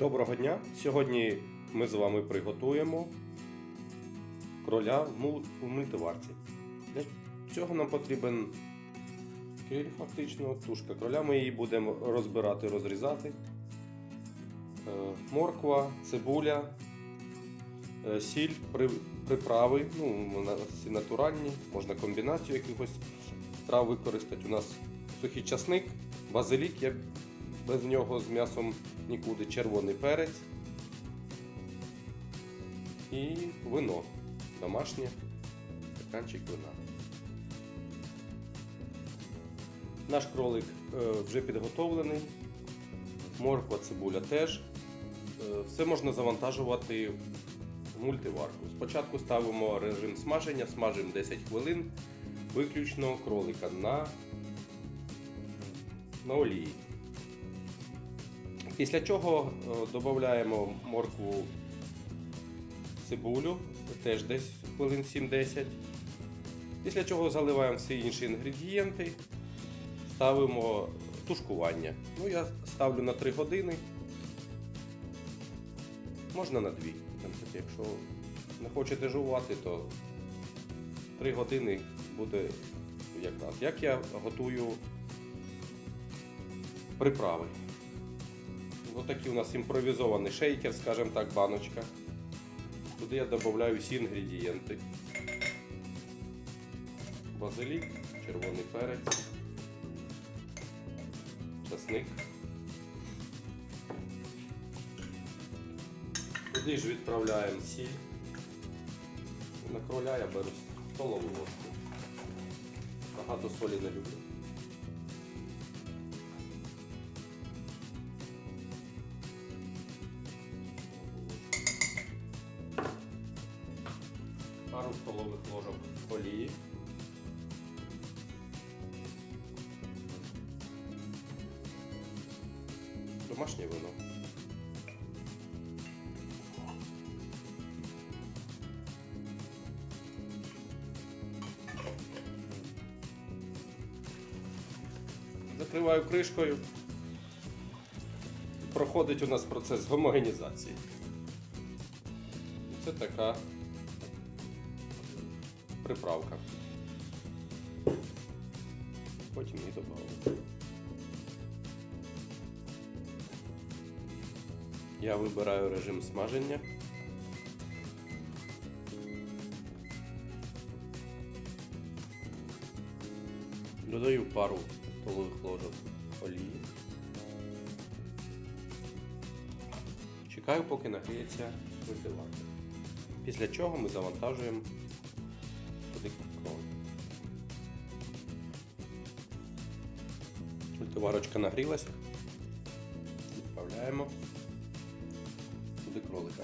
Доброго дня! Сьогодні ми з вами приготуємо кроля у мультиварці. Для цього нам потрібен криль, фактично, тушка кроля. Ми її будемо розбирати, розрізати. Е, Морква, цибуля, е, сіль, приправи. Ну, вона- всі натуральні, можна комбінацію якихось трав використати. У нас сухий часник, базилік, без нього з м'ясом нікуди червоний перець і вино домашнє, стаканчик вина. Наш кролик е, вже підготовлений, морква, цибуля теж. Е, Все можна завантажувати в мультиварку. Спочатку ставимо режим смаження, смажимо 10 хвилин, виключно кролика на, на олії. Після чого е, додаємо моркву цибулю, теж десь хвилин 7-10. Після чого заливаємо всі інші інгредієнти, ставимо тушкування. Ну, я ставлю на 3 години. Можна на 2. Якщо не хочете жувати, то 3 години буде якраз. Як я готую приправи. Ось такий у нас імпровізований шейкер, скажімо так, баночка. Туди я додаю всі інгредієнти. Базилік, червоний перець, часник. Туди ж відправляємо сіль. На кроля я беру столову ложку. Багато солі не люблю. Столових ложок олії. Домашнє вино. Закриваю кришкою. Проходить у нас процес гомогенізації. Це така приправка. Потім її додамо. Я вибираю режим смаження. Додаю пару столових ложок олії. Чекаю, поки нагріється мультиварка. Після чого ми завантажуємо туди кролик. Культиварочка нагрілася. Відправляємо туди кролика.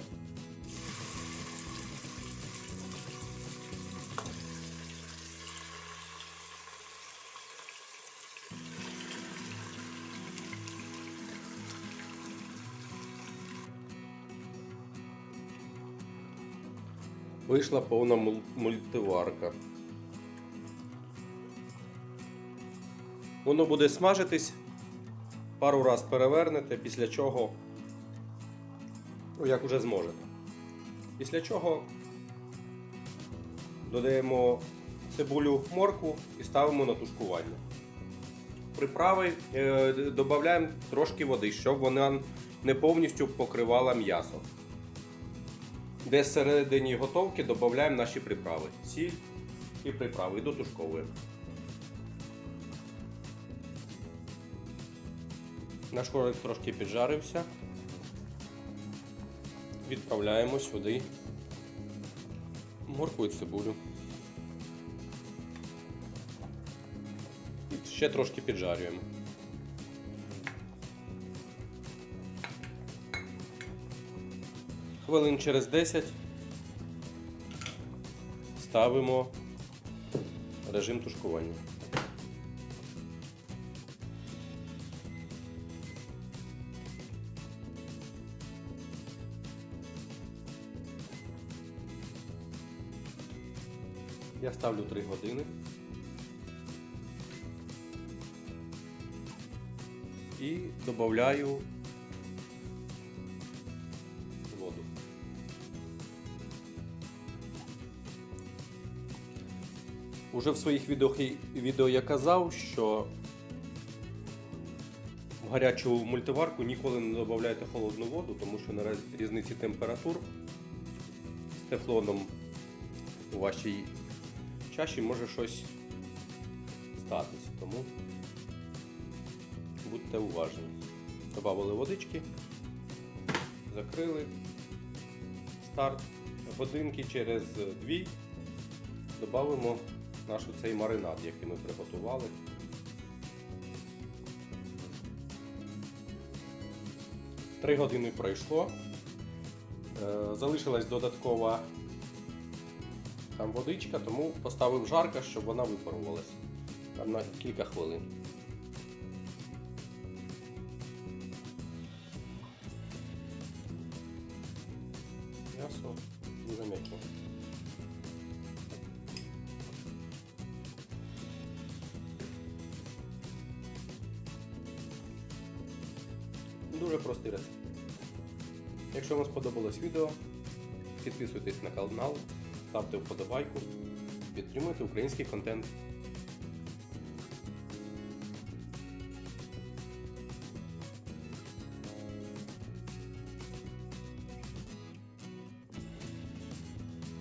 Вийшла повна мультиварка. Воно буде смажитись, пару раз перевернете, після чого, ну як уже зможете. Після чого додаємо цибулю моркву і ставимо на тушкування. Приправи е, додаємо трошки води, щоб вона не повністю покривала м'ясо. Десь всередині готовки додаємо наші приправи. Сіль і приправи і дотушковуємо. Наш кролик трошки піджарився. Відправляємо сюди моркву і цибулю. І ще трошки піджарюємо. Хвилин через 10 ставимо режим тушкування. Я ставлю 3 години. І додаю Уже в своїх відео, відео я казав, що в гарячу мультиварку ніколи не додавайте холодну воду, тому що наразі різниці температур з тефлоном у вашій чаші може щось статися. Тому будьте уважні. Добавили водички, закрили старт. Годинки через дві додамо наш цей маринад, який ми приготували. Три години пройшло. Е, Залишилась додаткова там водичка, тому поставив жарка, щоб вона випарувалась там на кілька хвилин. М'ясо Дуже простий рецепт. Якщо вам сподобалось відео, підписуйтесь на канал, ставте вподобайку, підтримуйте український контент.